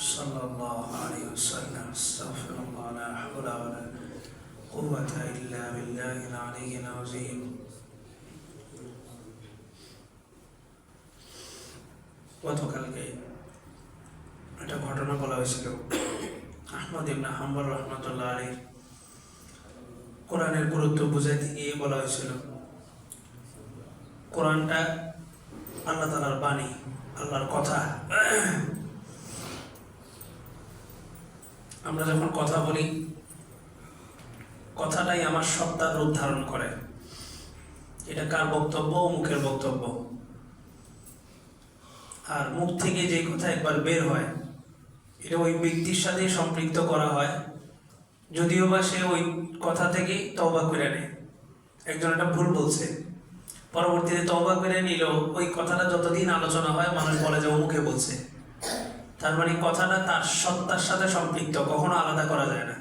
صلى الله عليه وسلم استغفر الله لا حول ولا قوة إلا بالله العلي العظيم গতকালকে একটা ঘটনা বলা হয়েছিল। আহমদ ইবনা হাম্বর রহমতুল্লাহ আলীর কোরআনের গুরুত্ব বুঝাইতে গিয়ে বলা হয়েছিল। কোরআনটা আল্লাহ তালার বাণী, আল্লাহর কথা। আমরা যখন কথা বলি, কথাটাই আমার সত্তার রূপ ধারণ করে। এটা কার বক্তব্য? মুখের বক্তব্য। আর মুখ থেকে যে কথা একবার বের হয়, এটা ওই ব্যক্তির সাথে সম্পৃক্ত করা হয়, যদিও বা সে ওই কথা থেকে তওবা করে নেয়। একজন একটা ভুল বলছে। পরবর্তীতে তওবা করে নিল ওই কথাটা যতদিন আলোচনা হয়, মানুষ বলে যে ও মুখে বলছে। তার মানে কথাটা তার সত্তার সাথে সম্পৃক্ত কখনো আলাদা করা যায় না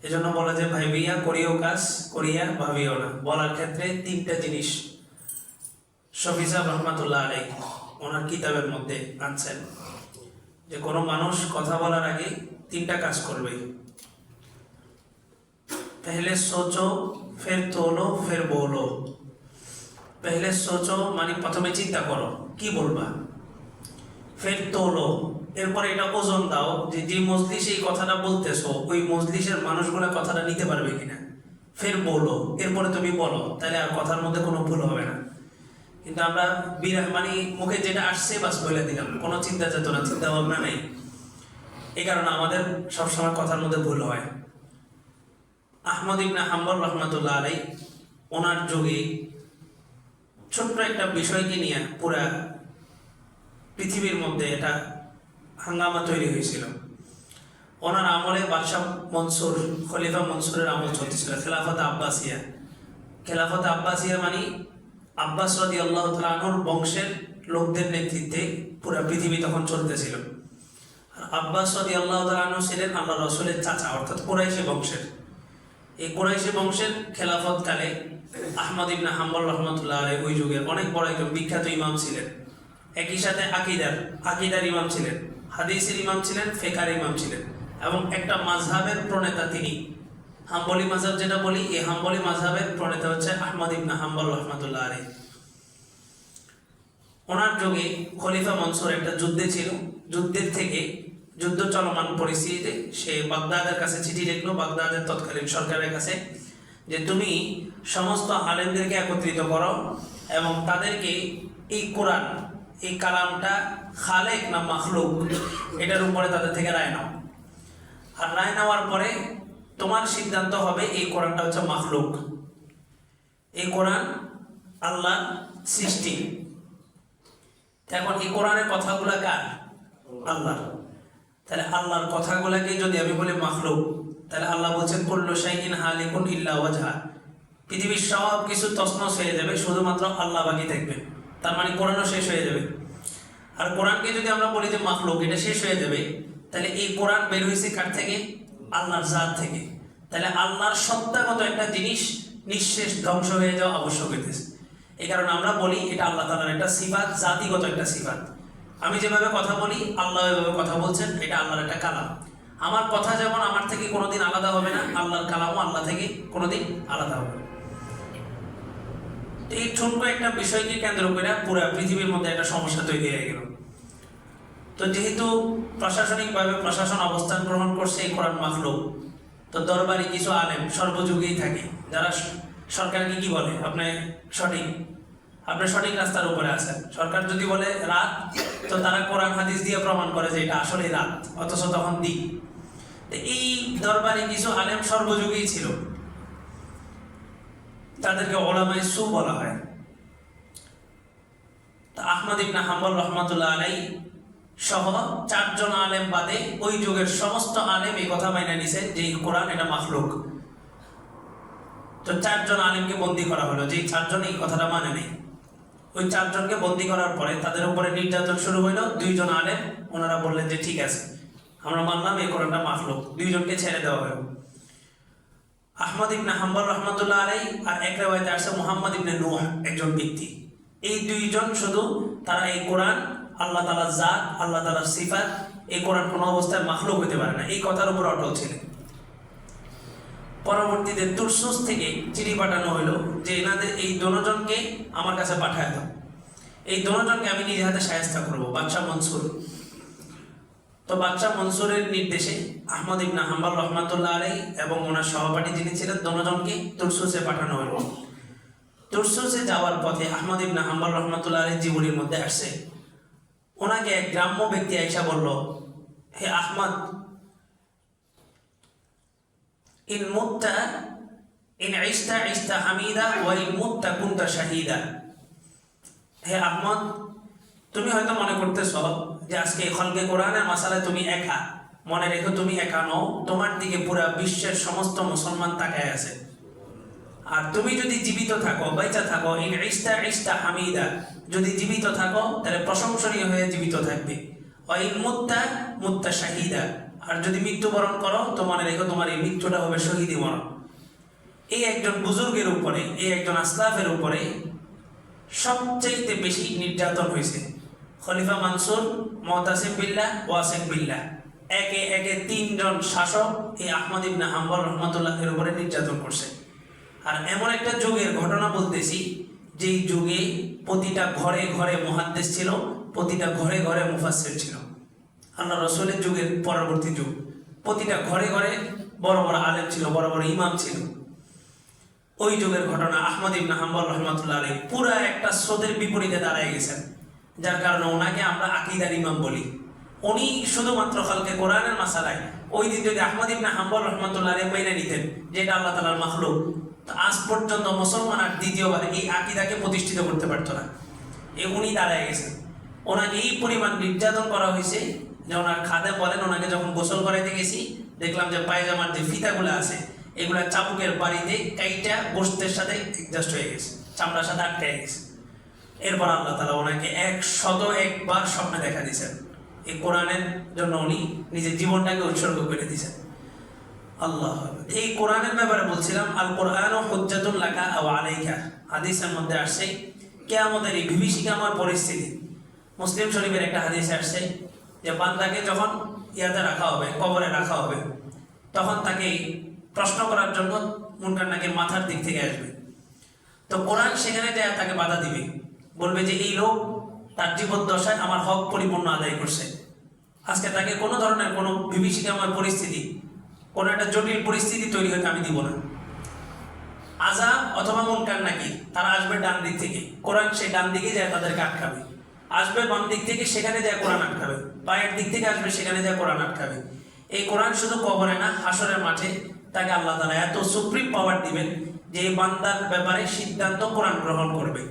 এজন্য বলা যে ভাইবিয়া করিও কাজ করিয়া ভাবিও না বলার ক্ষেত্রে তিনটা জিনিস শফিজা রহমাতুল্লাহ আলাই ওনার কিতাবের মধ্যে আনছেন যে কোনো মানুষ কথা বলার আগে তিনটা কাজ করবে पहले सोचो फिर তোলো ফের বলো পহলে সোচো মানে প্রথমে চিন্তা করো কি বলবা ফের তোলো এরপরে এটা ওজন দাও যে যে মজলিস এই কথাটা বলতেছো, ওই মজলিসের মানুষগুলো কথাটা নিতে পারবে কিনা? ফের বলো, এরপরে তুমি বলো, তাহলে আর কথার মধ্যে কোনো ভুল হবে না। কিন্তু আমরা বিরা মানে মুখে যেটা আসছে, বাস বলে দিলাম। কোনো চিন্তা চেতনা, চিন্তা ভাবনা নেই। এই কারণে আমাদের সবসময় কথার মধ্যে ভুল হয়। আহমদ ইবনে হাম্বর রহমতুল্লাহ আলাই ওনার যুগে ছোট্ট একটা বিষয়কে নিয়ে পুরা পৃথিবীর মধ্যে এটা হাঙ্গামা তৈরি হয়েছিল। ওনার আমলে বাদশাহ মনসুর, খলিফা মনসুরের আমল চলতেছিল, খেলাফত আব্বাসিয়া। খেলাফত আব্বাসিয়া মানে আব্বাস রদি আল্লাহ তালানুর বংশের লোকদের নেতৃত্বে পুরা পৃথিবী তখন চলতেছিল। আব্বাস রদি আল্লাহ তালানু ছিলেন আল্লাহ রসুলের চাচা, অর্থাৎ কুরাইশি বংশের। এই কুরাইশি বংশের খেলাফত কালে আহমদ ইবনা হাম্বল রহমতুল্লাহ ওই যুগের অনেক বড় একজন বিখ্যাত ইমাম ছিলেন। একই সাথে আকিদার আকিদার ইমাম ছিলেন, হাদিসের ইমাম ছিলেন, ফেকার ইমাম ছিলেন এবং একটা মাঝহাবের প্রণেতা তিনি। হাম্বলি মাঝহাব যেটা বলি, এই হাম্বলি মাঝহাবের প্রণেতা হচ্ছে আহমদ ইবনা হাম্বল রহমতুল্লাহ আলাই ওনার যুগে খলিফা মনসুর একটা যুদ্ধে ছিল। যুদ্ধের থেকে যুদ্ধ চলমান পরিস্থিতিতে সে বাগদাদের কাছে চিঠি লিখলো, বাগদাদের তৎকালীন সরকারের কাছে, যে তুমি সমস্ত আলেমদেরকে একত্রিত করো এবং তাদেরকে এই কোরআন এই কালামটা খালেক না মাখলুক? এটার উপরে তাদের থেকে রায় নাও। আর রায় নেওয়ার পরে তোমার সিদ্ধান্ত হবে এই কোরআনটা হচ্ছে মাখলুক। এই কোরআন আল্লাহ সৃষ্টি। এখন এই কোরআনের কথাগুলো কার? আল্লাহর। তাহলে আল্লাহর কথাগুলোকে যদি আমি বলি মাখলুক, তাহলে আল্লাহ বলছেন, কুল্লু শাইইন হালিকুন ইল্লা ওয়াজহা। পৃথিবীর সব কিছু তছনছ হয়ে যাবে, শুধুমাত্র আল্লাহ বাকি থাকবে তার মানে কোরআনও শেষ হয়ে যাবে। আর কোরআনকে যদি আমরা বলি যে মাখলুক, এটা শেষ হয়ে যাবে, তাহলে এই কোরআন বের হয়েছে কার থেকে? আল্লাহর জাত থেকে। তাহলে আল্লাহর সত্তাগত একটা জিনিস নিঃশেষ ধ্বংস হয়ে যাওয়া আবশ্যক হইতেছে। এই কারণে আমরা বলি এটা আল্লাহ তালার একটা সিফাত, জাতিগত একটা সিফাত। আমি যেভাবে কথা বলি, আল্লাহ এভাবে কথা বলছেন, এটা আল্লাহর একটা কালাম। আমার কথা যেমন আমার থেকে কোনোদিন আলাদা হবে না, আল্লাহর কালামও আল্লাহ থেকে কোনোদিন আলাদা হবে না। এই ছোট্ট একটা বিষয়কে কেন্দ্র করে পুরো পৃথিবীর মধ্যে একটা সমস্যা তৈরি হয়ে গেল। তো যেহেতু প্রশাসনিকভাবে প্রশাসন অবস্থান গ্রহণ করছে এই কোরআন মাখলুক, তো দরবারি কিছু আলেম সর্বযুগেই থাকে। যারা সরকারকে কি বলে? আপনি সঠিক। আপনি সঠিক রাস্তার উপরে আছেন। সরকার যদি বলে রাত, তো তারা কোরআন, হাদিস দিয়ে প্রমাণ করে যে এটা আসলে রাত, অথচ তখন তো এই দরবারে কিছু আলেম সর্বযুগেই ছিল। তাদেরকে ওলামাই সু বলা হয়। তা আহমদ ইবনা হাম্বল রহমতুল্লাহ আলাই সহ চারজন আলেম বাদে ওই যুগের সমস্ত আলেম এই কথা মাইনা নিছে যে কোরআন এটা তো চারজন আলেমকে বন্দি করা হলো যে চারজন এই কথাটা মানে নেই। ওই চারজনকে বন্দি করার পরে তাদের উপরে নির্যাতন শুরু হইল, দুইজন আলেম, ওনারা বললেন যে ঠিক আছে, আমরা মানলাম এই কোরআনটা মাখলুক, দুইজনকে ছেড়ে দেওয়া হলো। আহমদ ইবনে হাম্বল রহমতুল্লাহ আলাই আর এক রেওয়ায়তে আসছে মুহাম্মদ ইবনে নূহ, একজন ব্যক্তি। এই দুইজন শুধু তারা এই কোরআন, আল্লাহ তাআলার জাত, আল্লাহ তাআলার সিফাত, এই কোরআন কোনো অবস্থায় মাখলুক হইতে পারে না। এই কথার উপর অটল ছিলেন। পরবর্তীতে তুরসুস থেকে চিঠি পাঠানো হলো যে এনাদের এই দোনোজনকে আমার কাছে পাঠায় দাও। এই দোনোজনকে আমি নিজে হাতে সাহায্য করব, বাদশাহ মনসুর। তো বাদশাহ মনসুরের নির্দেশে আহমদ ইবনা হাম্বাল রহমাতুল্লাহ আলাই এবং ওনার সহপাঠী যিনি ছিলেন দোনোজনকে তুরসুসে পাঠানো হলো। তুরসুসে যাওয়ার পথে আহমদ ইবনা হাম্বাল রহমাতুল্লাহ আলাই জীবনীর মধ্যে আসছে। ওনাকে এক গ্রাম্য ব্যক্তি আইসা বলল, হে আহমদ, ইন মুত্তা, ইন ইস্তা ইস্তা হামিদা ওয়া ইন মুত্তা কুন্তা শাহিদা। হে আহমদ, তুমি হয়তো মনে করতেছ যে আজকে খলকে কোরআনের মাসালায় তুমি একা, মনে রেখো তুমি একা নও, তোমার দিকে পুরা বিশ্বের সমস্ত মুসলমান তাকায় আছে। আর তুমি যদি জীবিত থাকো, বেঁচে থাকো, ইন ইস্তা ইস্তা হামিদা, যদি জীবিত থাকো, তাহলে প্রশংসনীয় হয়ে জীবিত থাকবে। ইন মুত্তা মুত্তা শাহিদা। আর যদি মৃত্যুবরণ করো, তো মনে রেখো তোমার এই মৃত্যুটা হবে শহীদি মরণ। এই একজন বুজুর্গের উপরে, এই একজন আসলাফের উপরে সবচাইতে বেশি নির্যাতন হয়েছে। খলিফা মানসুর মহতাসিম বিল্লাহ, ওয়াসিম বিল্লাহ। একে একে তিনজন শাসক এই আহমদ ইবনা হাম্বল রহমতুল্লাহ এর উপরে নির্যাতন করছে। আর এমন একটা যুগের ঘটনা বলতেছি, যেই যুগে প্রতিটা ঘরে ঘরে মহাদ্দেশ ছিল, প্রতিটা ঘরে ঘরে মুফাসসির ছিল। আল্লাহ রসুলের যুগের পরবর্তী যুগ। প্রতিটা ঘরে ঘরে বড় বড় আলেম ছিল, বড় বড় ইমাম ছিল। ওই যুগের ঘটনা আহমদ ইবনা হাম্বল রহমতুল্লাহ আলী পুরা একটা স্রোতের বিপরীতে দাঁড়ায় গেছেন। যার কারণে ওনাকে আমরা আকিদার ইমাম বলি। উনি শুধুমাত্র খালকে কোরআনের মাসালায় ওই দিন যদি আহমদ ইবনা হাম্বল রহমতুল্লাহ মেনে নিতেন, যেটা আল্লাহ তালার মাখলুক আজ পর্যন্ত মুসলমান আর দ্বিতীয়বার এই আকিদাকে প্রতিষ্ঠিত করতে পারতো না। এ উনি দাঁড়ায় গেছেন ওনাকে এই পরিমাণ নির্যাতন করা হয়েছে যে ওনার খাদে বলেন, ওনাকে যখন গোসল করাইতে গেছি, দেখলাম যে পায়জামার যে ফিতাগুলো আছে, এগুলা চাবুকের বাড়িতে কাইটা গোস্তের সাথে অ্যাডজাস্ট হয়ে গেছে, চামড়ার সাথে আটকে গেছে। এরপর আল্লাহ তালা ওনাকে এক শত একবার স্বপ্নে দেখা দিয়েছেন। এই কোরআনের জন্য উনি নিজের জীবনটাকে উৎসর্গ করে দিয়েছেন। আল্লাহ এই কোরআনের ব্যাপারে বলছিলাম আল কোরআন ও হজ্জাতুল আলাইকা। হাদিসের মধ্যে আসছে, কেয়ামতের এই বিভীষিকাময় পরিস্থিতি। মুসলিম শরীফের একটা হাদিস আসছে যে বান্দাকে যখন ইয়াতে রাখা হবে, কবরে রাখা হবে, তখন তাকে প্রশ্ন করার জন্য মুনকার নাকের মাথার দিক থেকে আসবে। তো কোরআন সেখানে যায়, তাকে বাধা দিবে। বলবে যে এই লোক তার জীবদ্দশায় আমার হক পরিপূর্ণ আদায় করছে। আজকে তাকে কোনো ধরনের কোনো বিভীষিকাময় পরিস্থিতি, কোনো একটা জটিল পরিস্থিতি তৈরি হতে আমি দিব না। আজাব অথবা মুনকার নাকি, তারা আসবে ডান দিক থেকে। কোরআন সেই ডান দিকে যায় তাদেরকে আটকাবে। আসবে বাম দিক থেকে, সেখানে যায় কোরআন আটকাবে। পায়ের দিক থেকে আসবে, সেখানে যায় কোরআন আটকাবে। এই কোরআন শুধু কবরে না, হাসরের মাঠে তাকে আল্লাহ তালা এত সুপ্রিম পাওয়ার দিবেন যে এই বান্দার ব্যাপারে সিদ্ধান্ত কোরআন গ্রহণ করবে।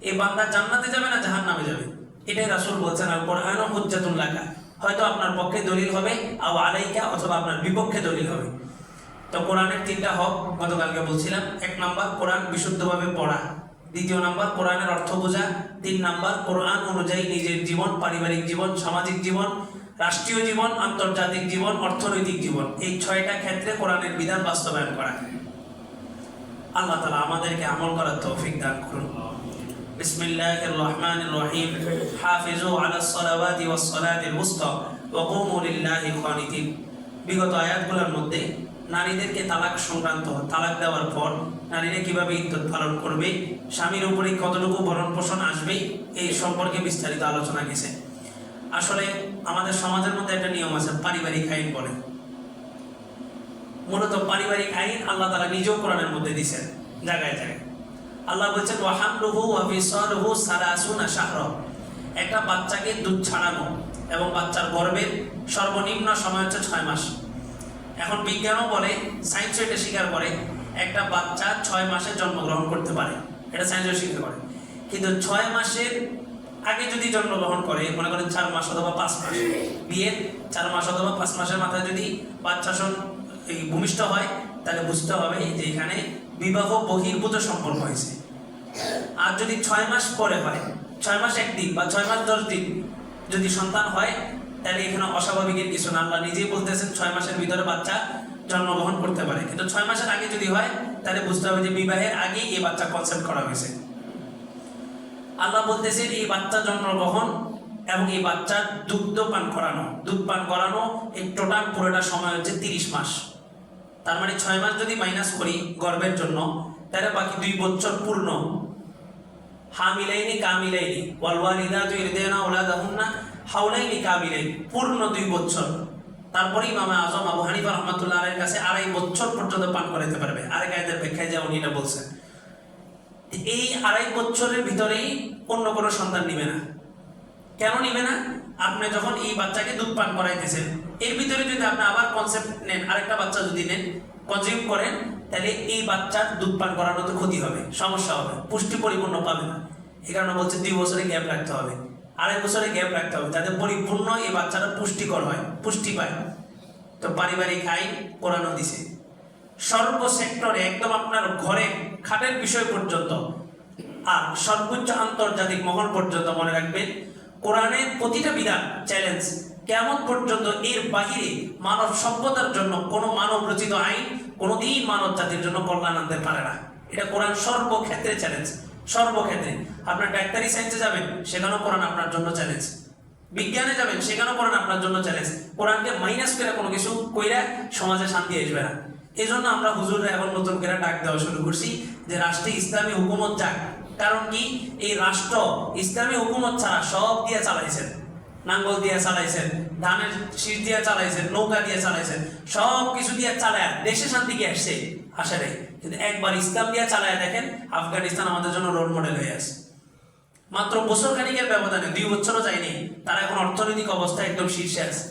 এই বান্দা জান্নাতে যাবে না জাহান নামে যাবে? এটাই রাসুল বলছেন আর কোরআন হুজ্জাতুল লাকা। হয়তো আপনার পক্ষে দলিল হবে, আও আলাইকা, অথবা আপনার বিপক্ষে দলিল হবে। তো কোরআনের তিনটা হক গতকালকে বলছিলাম। এক নাম্বার, কোরআন বিশুদ্ধভাবে পড়া। দ্বিতীয় নাম্বার, কোরআনের অর্থ বোঝা। তিন নাম্বার, কোরআন অনুযায়ী নিজের জীবন, পারিবারিক জীবন, সামাজিক জীবন, রাষ্ট্রীয় জীবন, আন্তর্জাতিক জীবন, অর্থনৈতিক জীবন। এই ছয়টা ক্ষেত্রে কোরআনের বিধান বাস্তবায়ন করা। আল্লাহ তালা আমাদেরকে আমল করার তৌফিক দান করুন। بسم الله الرحمن الرحيم حافظوا على الصلوات والصلاة الوسطى وقوموا لله قانتين বিগত আয়াতগুলোর মধ্যে নারীদেরকে তালাক সংক্রান্ত তালাক দেওয়ার পর নারীরা কিভাবে ইদ্যত পালন করবে স্বামীর উপরে কতটুকু ভরণ পোষণ আসবে এই সম্পর্কে বিস্তারিত আলোচনা গেছে আসলে আমাদের সমাজের মধ্যে একটা নিয়ম আছে পারিবারিক আইন বলে মূলত পারিবারিক আইন আল্লাহ তারা নিজেও কোরআনের মধ্যে দিছেন জায়গায় জায়গায় আল্লাহ বলছেন, ওয়াহামলুহু ওয়া ফিসালুহু সালাসুনা শাহর। একটা বাচ্চাকে দুধ ছাড়ানো এবং বাচ্চার গর্ভের সর্বনিম্ন সময় হচ্ছে ছয় মাস। এখন বিজ্ঞানও বলে সায়েন্সও এটা স্বীকার করে, একটা বাচ্চা ছয় মাসে জন্মগ্রহণ করতে পারে। এটা সায়েন্সও স্বীকার করে। কিন্তু ছয় মাসের আগে যদি জন্মগ্রহণ করে, মনে করেন চার মাস অথবা পাঁচ মাস বিয়ের চার মাস অথবা পাঁচ মাসের মাথায় যদি বাচ্চা সন ভূমিষ্ঠ হয়, তাহলে বুঝতে হবে যে এখানে বিবাহ বহির্ভূত সম্পর্ক হয়েছে। আর যদি ছয় মাস পরে হয়, ছয় মাস একদিন বা ছয় মাস দশ দিন যদি সন্তান হয়, তাহলে এখানে অস্বাভাবিকের কিছু না। আল্লাহ নিজেই বলতেছেন ছয় মাসের ভিতরে বাচ্চা জন্মগ্রহণ করতে পারে। কিন্তু ছয় মাসের আগে যদি হয়, তাহলে বুঝতে হবে যে বিবাহের আগেই এই বাচ্চা কনসেপ্ট করা হয়েছে। আল্লাহ বলতেছেন, এই বাচ্চা জন্মগ্রহণ এবং এই বাচ্চার দুগ্ধ পান করানো, দুধ পান করানো, এই টোটাল পুরোটা সময় হচ্ছে তিরিশ মাস। তার মানে ছয় মাস যদি মাইনাস করি গর্ভের জন্য, তাহলে বাকি দুই বছর পূর্ণ। হামিলাইনি কামিলাইনি ওয়ালওয়ালিদাতু ইরদিনা আওলাদাহুন্না, হাওলাইনি কামিলাইনি পূর্ণ দুই বছর। তারপরে ইমামে আজম আবু হানিফা রহমাতুল্লাহ আলাইহির কাছে আড়াই বছর পর্যন্ত পান করাইতে পারবে। আরেক আয়াতের ব্যাখ্যায় যেমন এটা বলছেন। এই আড়াই বছরের ভিতরেই অন্য কোনো সন্তান নিবে না। কেন নিবে না? আপনি যখন এই বাচ্চাকে দুধ পান করাইতেছেন, এর ভিতরে যদি আপনি আবার কনসেপ্ট নেন, আরেকটা বাচ্চা যদি নেন কনজিউম করেন, তাহলে এই বাচ্চার দুধ পান করানো তো ক্ষতি হবে, সমস্যা হবে, পুষ্টি পরিপূর্ণ পাবে না। এই কারণে বলছে দুই বছরে গ্যাপ রাখতে হবে, আড়াই বছরে গ্যাপ রাখতে হবে, যাতে পরিপূর্ণ এই বাচ্চাটা পুষ্টিকর হয়, পুষ্টি পায়। তো পারিবারিক আইন কোরআনও দিছে। সর্ব সেক্টরে একদম আপনার ঘরে, খাটের বিষয় পর্যন্ত, আর সর্বোচ্চ আন্তর্জাতিক মহল পর্যন্ত মনে রাখবেন কোরআনের প্রতিটা বিধান চ্যালেঞ্জ কেমন পর্যন্ত এর বাহিরে মানব সভ্যতার জন্য কোনো মানব রচিত আইন কোনোদিন মানব জাতির জন্য কল্যাণ আনতে পারে না। এটা কোরআন সর্বক্ষেত্রে চ্যালেঞ্জ সর্বক্ষেত্রে। আপনার ডাক্তারি সায়েন্সে যাবেন, সেখানেও কোরআন আপনার জন্য চ্যালেঞ্জ বিজ্ঞানে যাবেন, সেখানেও কোরআন আপনার জন্য চ্যালেঞ্জ কোরআনকে মাইনাস করে কোনো কিছু কইরা সমাজে শান্তি আসবে না। এই জন্য আমরা হুজুররা এখন নতুন করে ডাক দেওয়া শুরু করছি যে রাষ্ট্রে ইসলামী হুকুমত যাক। কারণ কি? এই রাষ্ট্র ইসলামী হুকুমত ছাড়া সব দিয়ে চালাইছেন। নাঙ্গল দিয়ে চালাইছেন, ধানের শীষ দিয়ে চালাইছেন, নৌকা দিয়ে চালাইছেন সব কিছু দিয়ে চালায়, দেশে শান্তি কি আসছে? আসে নাই। কিন্তু একবার ইসলাম দিয়ে চালায় দেখেন, আফগানিস্তান আমাদের জন্য রোল মডেল হয়ে আছে। মাত্র বছর খানিকের ব্যবধানে, দুই বছরও যায়নি। তারা এখন অর্থনৈতিক অবস্থা একদম শীর্ষে আছে।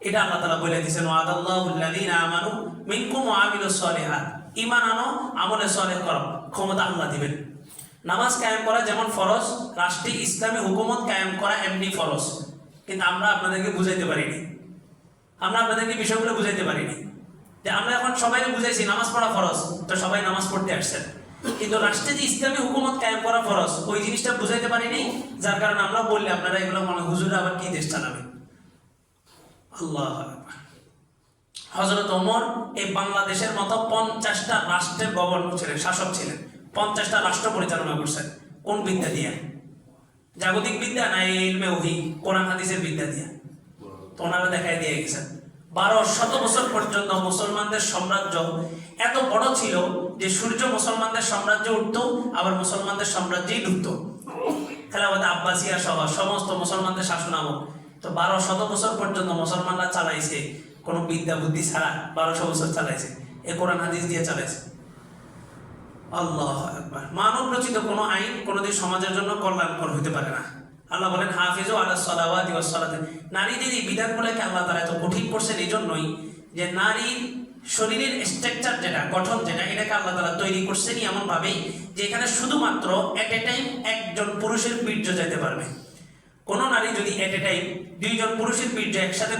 এটা আল্লাহ তালা বলে দিয়েছেন ওয়াদাল্লাহুল্লাযীনা আমানু মিনকুম ওয়া আমিলুস সলিহাত। ঈমান আনো, আমলে সলেহ করো। ক্ষমতা আল্লাহ দিবেন। নামাজ কায়েম করা যেমন ফরজ, রাষ্ট্রে ইসলামী হুকুমত কায়েম করা এমনি ফরজ। কিন্তু আমরা আপনাদেরকে বুঝাইতে পারিনি। আমরা আপনাদেরকে বিষয়গুলো বুঝাইতে পারিনি। যে আমরা এখন সবাই বুঝাইছি, নামাজ পড়া ফরজ, তো সবাই নামাজ পড়তে আসছেন। কিন্তু রাষ্ট্রে যে ইসলামী হুকুমত কায়েম করা ফরজ, ওই জিনিসটা বুঝাইতে পারিনি, যার কারণে আমরা বললে আপনারা এগুলো মনে হুজুরা আবার কি দেশ চালাবে আল্লাহ হজরত ওমর এই বাংলাদেশের মতো পঞ্চাশটা রাষ্ট্রের গভর্নর ছিলেন, শাসক ছিলেন। পঞ্চাশটা রাষ্ট্র পরিচালনা করছেন। কোন বিদ্যা দিয়া? জাগতিক বিদ্যা না এই ইলমে ওহি, কোরআন হাদিসের বিদ্যা দিয়া? তো ওনারা দেখাই দিয়ে গেছেন। বারো শত বছর পর্যন্ত মুসলমানদের সাম্রাজ্য এত বড় ছিল যে সূর্য মুসলমানদের সাম্রাজ্য উঠতো, আবার মুসলমানদের সাম্রাজ্যেই ঢুকতো খেলাবাদ আব্বাসিয়া সহ সমস্ত মুসলমানদের শাসনামক তো বারো শত বছর পর্যন্ত মুসলমানরা চালাইছে কোনো বিদ্যা বুদ্ধি ছাড়া বারোশো বছর চালাইছে। এ কোরআন হাদিস দিয়ে চালাইছে। আল্লাহ আকবার। মানব রচিত কোনো আইন কোনোদিন সমাজের জন্য কল্যাণকর হতে পারে না। আল্লাহ বলেন, হাফিজু আলা সালাওয়াতি সালাতে। নারীদের এই বিধানগুলোকে আল্লাহ তাআলা এত কঠিন করছেন এই জন্যই যে নারীর শরীরের স্ট্রাকচার যেটা, গঠন যেটা, এটাকে আল্লাহ তাআলা তৈরি করছেনই এমন ভাবে যে এখানে শুধুমাত্র এট এ টাইম একজন পুরুষের বীর্য যেতে পারবে। কোন নারী যদি এট এ টাইম দুইজন পুরুষের বীর্য একসাথে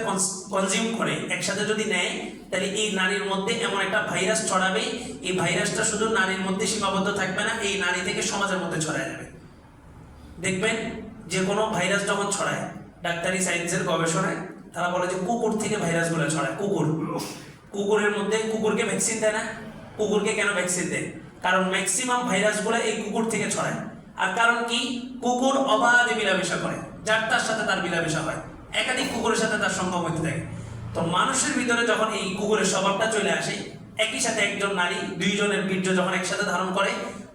কনজিউম করে, একসাথে যদি নেয়, তাহলে এই নারীর মধ্যে এমন একটা ভাইরাস ছড়াবে। এই ভাইরাসটা শুধু নারীর মধ্যে সীমাবদ্ধ থাকবে না, এই নারী থেকে সমাজের মধ্যে ছড়ায় যাবে। দেখবেন, যে কোনো ভাইরাস যখন ছড়ায়, ডাক্তারি সায়েন্সের গবেষণায়, তারা বলে যে কুকুর থেকে ভাইরাসগুলো ছড়ায়, কুকুর। কুকুরের মধ্যে কুকুরকে ভ্যাকসিন দেয় না, কুকুরকে কেন ভ্যাকসিন দেয়? কারণ ম্যাক্সিমাম ভাইরাসগুলো এই কুকুর থেকে ছড়ায়। আর কারণ কি? কুকুর অবাধে মিলামেশা করে। যার তার সাথে তার মিলামেশা হয়। একাধিক কুকুরের সাথে তার সঙ্গ হইতে থাকে। তো মানুষের ভিতরে যখন এই কুকুরের স্বভাবটা চলে আসে, একই সাথে একজন নারী, দুইজনের বীর্য যখন একসাথে ধারণ করে,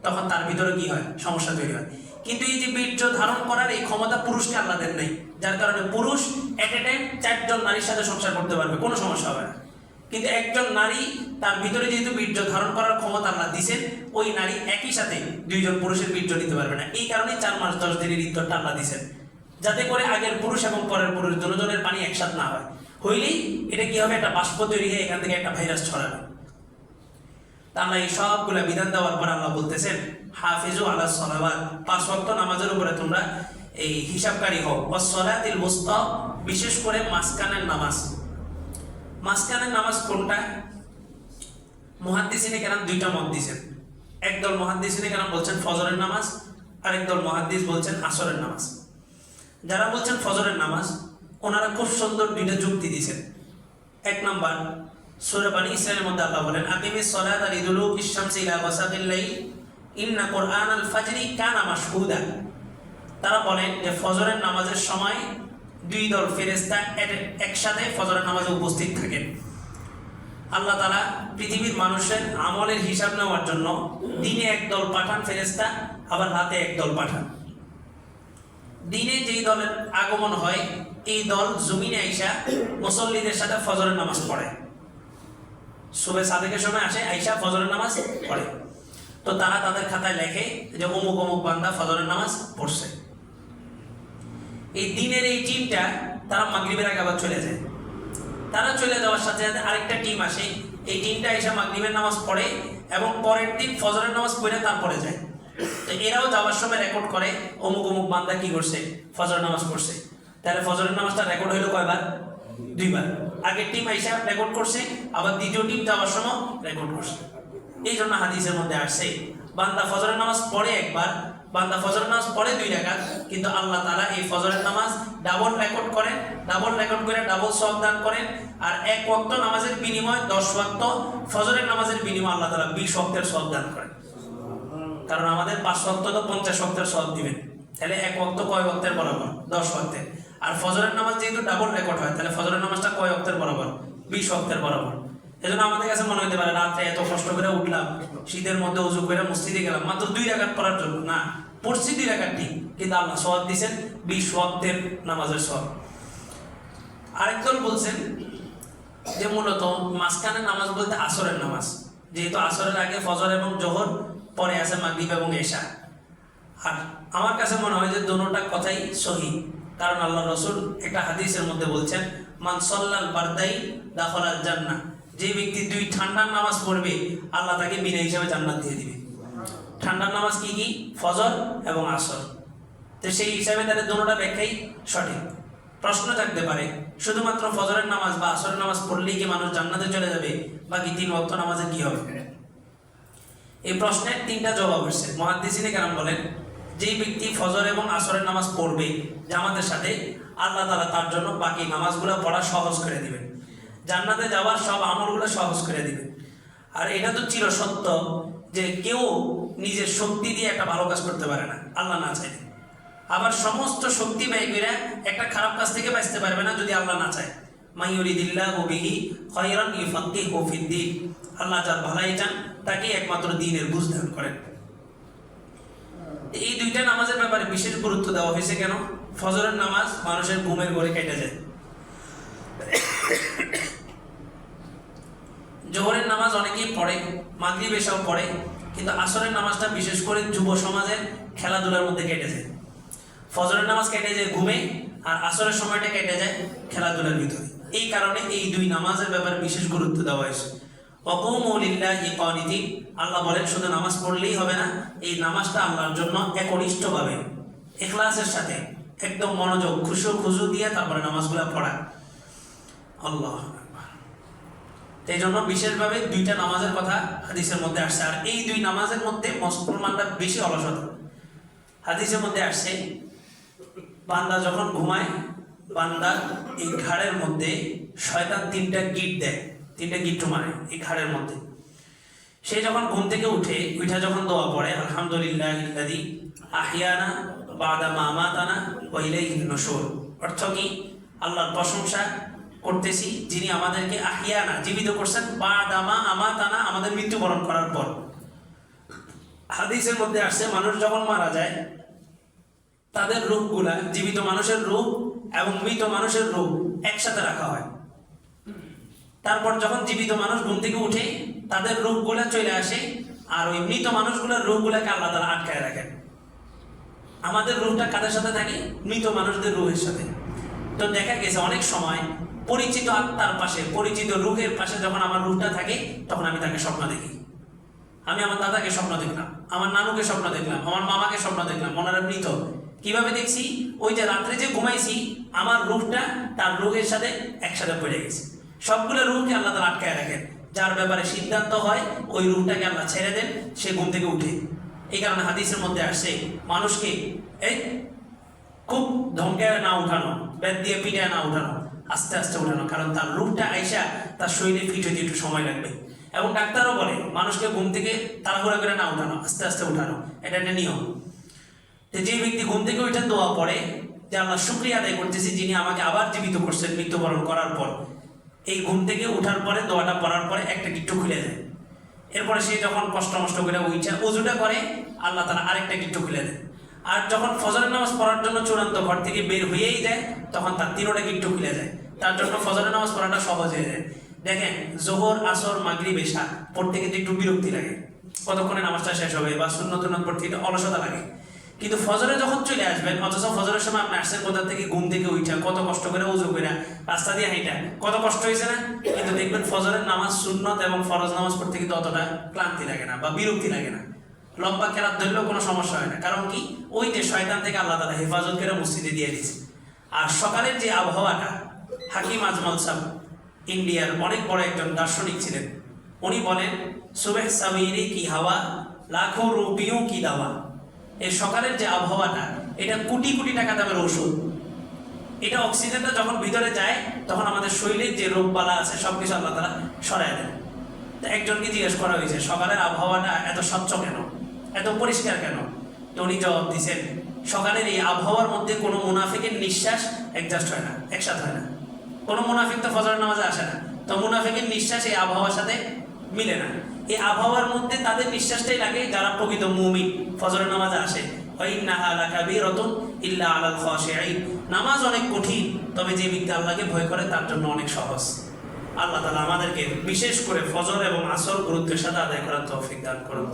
তখন তার ভিতরে কি হয়? সমস্যা তৈরি হয়। কিন্তু এই যে বীর্য ধারণ করার এই ক্ষমতা পুরুষকে আল্লাদের নেই। যার কারণে পুরুষ এট এ টাইম চারজন নারীর সাথে সংসার করতে পারবে, কোনো সমস্যা হবে না। কিন্তু একজন নারী, তার ভিতরে যেহেতু বীর্য ধারণ করার ক্ষমতা আল্লাহ দিছেন, ওই নারী একই সাথে দুইজন পুরুষের বীর্য নিতে পারবে না। এই কারণে চার মাস দশ দিনের ইদ্যতটা আল্লাহ দিছেন। যাতে করে আগের পুরুষ এবং পরের পুরুষ দুজনের পানি একসাথে না হয়। হইলেই এটা কি হবে? একটা বাষ্প তৈরি হয়ে এখান থেকে একটা ভাইরাস ছড়াবে। আমরা এই সবগুলো বিধান দেওয়ার পর আল্লাহ বলতেছেন, হাফিজু পাঁচ নামাজের উপরে তোমরা এই হিসাবকারী মুস্তা বিশেষ করে মাসকানের নামাজ। মাসকানের নামাজ কোনটা? মুহাদ্দিসিনে কেন দুইটা মত দিয়েছেন। একদল মুহাদ্দিসিনে কেন বলছেন ফজরের নামাজ আর একদল মুহাদ্দিস বলছেন আসরের নামাজ। যারা বলছেন ফজরের নামাজ, ওনারা খুব সুন্দর দুইটা যুক্তি দিয়েছেন। এক নাম্বার, সূরা বানি ইসরাইলের মধ্যে আল্লাহ বলেন, আকিমিস সালাত লিদুলুকিশ শামসি ইলা ওয়াসাকিল লাইল, ইন্না কুরআনাল ফাজরি কানা মাশহুদা। তারা বলেন যে ফজরের নামাজের সময় দুই দল ফেরেস্তা এক- একসাথে ফজরের নামাজে উপস্থিত থাকেন। আল্লাহ তালা পৃথিবীর মানুষের আমলের হিসাব নেওয়ার জন্য দিনে একদল পাঠান ফেরেস্তা আবার রাতে একদল পাঠান। দিনে যেই দলের আগমন হয়, এই দল জমিনে আইসা মুসল্লিদের সাথে ফজরের নামাজ পড়ে। সুবে সাদেকের সময় আসে, আইসা ফজরের নামাজ পড়ে। তো তারা তাদের খাতায় লেখে যে অমুক অমুক বান্দা ফজরের নামাজ পড়ছে। এই দিনের এই টিমটা তারা মাগরিবের আগে আবার চলে যায়। তারা চলে যাওয়ার সাথে সাথে আরেকটা টিম আসে। এই টিমটা এসে মাগরিবের নামাজ পড়ে এবং পরের দিন ফজরের নামাজ পড়ে তারপরে যায়। এরাও যাওয়ার সময় রেকর্ড করে, অমুক অমুক বান্দা কি করছে? ফজর নামাজ পড়ছে। তাহলে ফজরের নামাজটা রেকর্ড হইল কয়বার? দুইবার। আগের টিম আইসা রেকর্ড করছে, আবার দ্বিতীয় টিম যাওয়ার সময় রেকর্ড করছে। এই জন্য হাদিসের মধ্যে আসছে, বান্দা ফজরের নামাজ পড়ে একবার, বান্দা ফজরের নামাজ পড়ে দুই রাকাত, কিন্তু আল্লাহ তাআলা এই ফজরের নামাজ ডাবল রেকর্ড করেন ডাবল রেকর্ড করে ডাবল সব দান করেন, আর এক ওয়াক্ত নামাজের বিনিময়ে দশ ওয়াক্ত ফজরের নামাজের বিনিময়ে আল্লাহ তাআলা বিশ ওয়াক্তের সব দান করেন। কারণ আমাদের পাঁচ ওয়াক্ত তো পঞ্চাশ ওয়াক্তের সওয়াব দিবেন। তাহলে এক ওয়াক্ত কয় ওয়াক্তের বরাবর? দশ ওয়াক্তের আর ফজরের নামাজ যেহেতু ডাবল রেকর্ড হয়, তাহলে ফজরের নামাজটা কয় ওয়াক্তের বরাবর? বিশ ওয়াক্তের বরাবর। এজন্য আমাদের কাছে মনে হতে পারে, রাত্রে এত কষ্ট করে উঠলাম, শীতের মধ্যে উজু করে মসজিদে গেলাম, মাত্র দুই রাকাত পড়ার জন্য। না, পড়ছি দুই ঠিক, কিন্তু আল্লাহ সওয়াব দিয়েছেন বিশ ওয়াক্তের নামাজের সওয়াব। আরেকদল বলছেন যে মূলত মাঝখানে নামাজ বলতে আসরের নামাজ। যেহেতু আসরের আগে ফজর এবং জোহর পরে আছে মাগরিব এবং এশা। আর আমার কাছে মনে হয় যে দোনোটা কথাই সহি, কারণ আল্লাহ রসুল একটা হাদিসের মধ্যে বলছেন, মান সল্লাল বারদাই দাখলাল জান্নাহ। যে ব্যক্তি দুই ঠান্ডার নামাজ পড়বে, আল্লাহ তাকে বিনা হিসাবে জান্নাত দিয়ে দিবে। ঠান্ডার নামাজ কি কি? ফজর এবং আসর। তো সেই হিসাবে তাদের দোনোটা ব্যাখ্যাই সঠিক। প্রশ্ন থাকতে পারে, শুধুমাত্র ফজরের নামাজ বা আসরের নামাজ পড়লেই কি মানুষ জান্নাতে চলে যাবে? বাকি তিন ওয়াক্ত নামাজে কি হবে? এই প্রশ্নের তিনটা জবাব হচ্ছে মহাদিসিনে কেন বলেন, যেই ব্যক্তি ফজর এবং আসরের নামাজ পড়বে জামাতের সাথে, আল্লাহ তালা তার জন্য বাকি নামাজগুলো পড়া সহজ করে দিবেন। জান্নাতে যাওয়ার সব আমলগুলো সহজ করে দিবেন। আর এটা তো চির সত্য যে কেউ নিজের শক্তি দিয়ে একটা ভালো কাজ করতে পারে না, আল্লাহ না চাইলে। আবার সমস্ত শক্তি ব্যয় একটা খারাপ কাজ থেকে বাঁচতে পারবে না যদি আল্লাহ না চায়। মাইয়ুরিদিল্লাহ বিহি খয়রান আল্লাহ যার ভালাই চান তাকে একমাত্র দিনের বুঝ দান করেন। এই দুইটা নামাজের ব্যাপারে বিশেষ গুরুত্ব দেওয়া হয়েছে কেন? ফজরের নামাজ মানুষের ঘুমের ঘরে কেটে যায়। জোহরের নামাজ অনেকেই পড়ে, মাগরিব পড়ে, কিন্তু আসরের নামাজটা বিশেষ করে যুব সমাজের খেলাধুলার মধ্যে কেটে যায়। ফজরের নামাজ কেটে যায় ঘুমে, আর আসরের সময়টা কেটে যায় খেলাধুলার ভিতরে। এই কারণে এই দুই নামাজের ব্যাপারে বিশেষ গুরুত্ব দেওয়া হয়েছে। অকৌমলিল্লাহি কানিতি আল্লাহ বলেন, শুধু নামাজ পড়লেই হবে না, এই নামাজটা আল্লাহর জন্য একনিষ্ঠভাবে এখলাসের সাথে একদম মনোযোগ খুশু খুশু দিয়ে তারপরে নামাজগুলো পড়া। আল্লাহ এই জন্য বিশেষভাবে দুইটা নামাজের কথা হাদিসের মধ্যে আসছে। আর এই দুই নামাজের মধ্যে মুসলমানরা বেশি অলসতা। হাদিসের মধ্যে আসছে, বান্দা যখন ঘুমায় বান্দা এই ঘাড়ের মধ্যে শয়তান তিনটা গিট দেয়, তিনটা গিট্টু মারে এই ঘাড়ের মধ্যে। সে যখন ঘুম থেকে উঠে, উঠা যখন দোয়া পড়ে, আলহামদুলিল্লাহ ইল্লাদি আহিয়ানা বাদা মা আমাতানা ওয়া ইলাইহিন নশুর। অর্থ কি? আল্লাহর প্রশংসা করতেছি যিনি আমাদেরকে আহিয়ানা জীবিত করছেন বা বাদামা আমাতানা আমাদের মৃত্যুবরণ করার পর। হাদিসের মধ্যে আসছে, মানুষ যখন মারা যায়, তাদের রূপগুলা, জীবিত মানুষের রূপ এবং মৃত মানুষের রূপ একসাথে রাখা হয়। তারপর যখন জীবিত মানুষ ঘুম থেকে উঠে তাদের রূপগুলা চলে আসে আর ওই মৃত মানুষগুলোর রূপগুলাকে আল্লাহ তালা আটকায় রাখেন। আমাদের রূপটা কাদের সাথে থাকে? মৃত মানুষদের রূহের সাথে। তো দেখা গেছে অনেক সময় পরিচিত আত্মার পাশে, পরিচিত রূহের পাশে যখন আমার রূপটা থাকে, তখন আমি তাকে স্বপ্ন দেখি। আমি আমার দাদাকে স্বপ্ন দেখলাম, আমার নানুকে স্বপ্ন দেখলাম, আমার মামাকে স্বপ্ন দেখলাম, ওনারা মৃত। কীভাবে দেখছি? ওই যে রাত্রে যে ঘুমাইছি, আমার রূপটা তার রোগের সাথে একসাথে পড়ে গেছে। সবগুলো রূপকে আল্লাহ তালা আটকায় রাখেন। যার ব্যাপারে সিদ্ধান্ত হয়, ওই রূপটাকে আল্লাহ ছেড়ে দেন, সে ঘুম থেকে উঠে। এই কারণে হাদিসের মধ্যে আসছে, মানুষকে এই খুব ধমকায় না উঠানো ব্যাট দিয়ে পিটায় না উঠানো, আস্তে আস্তে উঠানো, কারণ তার রূপটা আইসা তার শরীরে ফিট হতে একটু সময় লাগবে। এবং ডাক্তারও বলে, মানুষকে ঘুম থেকে তাড়াহুড়া করে না উঠানো, আস্তে আস্তে উঠানো, এটা একটা নিয়ম। যে ব্যক্তি ঘুম থেকে ওইটা দোয়া পড়ে, যে আল্লাহ শুক্রিয়া আদায় করতেছি যিনি আমাকে আবার জীবিত করছেন মৃত্যুবরণ করার পর, এই ঘুম থেকে ওঠার পরে, দোয়াটা পড়ার পরে একটা গিট্টু খুলে দেয়। এরপরে সে যখন কষ্ট মষ্ট করে উইচা উজুটা করে, আল্লাহ তারা আরেকটা গিট্টু খুলে দেয়। আর যখন ফজরের নামাজ পড়ার জন্য চূড়ান্ত ঘর থেকে বের হয়েই যায়, তখন তার তিনোটা গিট্টু খুলে যায়। তার জন্য ফজরের নামাজ পড়াটা সহজ হয়ে যায়। দেখেন, জোহর, আসর মাগরি এশা পড়তে কিন্তু একটু বিরক্তি লাগে। কতক্ষণে নামাজটা শেষ হবে বা শূন্য টুন্য পড়তে অলসতা লাগে। কিন্তু ফজরে যখন চলে আসবেন, অথচ ফজরের সময় আপনি আসছেন কোথা থেকে ঘুম থেকে উঠা, কত কষ্ট করে উজু করে রাস্তা দিয়ে হাইটা, কত কষ্ট হয়েছে না? কিন্তু দেখবেন ফজরের নামাজ সুন্নত এবং ফরজ নামাজ পড়তে কিন্তু অতটা ক্লান্তি লাগে না বা বিরক্তি লাগে না। লম্বা খেলার ধরলেও কোনো সমস্যা হয় না। কারণ কি? ওই যে শয়তান থেকে আল্লাহ তালা হেফাজত করে মসজিদে দিয়ে দিয়েছে। আর সকালের যে আবহাওয়াটা, হাকিম আজমল সাহ ইন্ডিয়ার অনেক বড় একজন দার্শনিক ছিলেন। উনি বলেন, সুবেহ সাবিরি কি হাওয়া, লাখো রুপিও কি দাওয়া? এই সকালের যে আবহাওয়াটা, এটা কোটি কোটি টাকা দামের ওষুধ। এটা অক্সিজেনটা যখন ভিতরে যায়, তখন আমাদের শরীরের যে রোগবালা আছে সব কিছু আল্লাহ তারা সরায় দেয় তো একজনকে জিজ্ঞেস করা হয়েছে, সকালের আবহাওয়াটা এত স্বচ্ছ কেন? এত পরিষ্কার কেন? তো উনি জবাব দিয়েছেন, সকালের এই আবহাওয়ার মধ্যে কোনো মুনাফিকের নিঃশ্বাস অ্যাডজাস্ট হয় না, একসাথে হয় না। কোনো মুনাফিক তো ফজর নামাজে আসে না। তো মুনাফিকের নিঃশ্বাস এই আবহাওয়ার সাথে মিলে না। এই আবহাওয়ার মধ্যে তাদের নিঃশ্বাসটাই লাগে যারা প্রকৃত মুমিন, ফজরের নামাজে আসে। নামাজ অনেক কঠিন, তবে যে ব্যক্তি আল্লাহকে ভয় করে তার জন্য অনেক সহজ। আল্লাহ তালা আমাদেরকে বিশেষ করে ফজর এবং আসর গুরুত্বের সাথে আদায় করার তৌফিক দান করুন।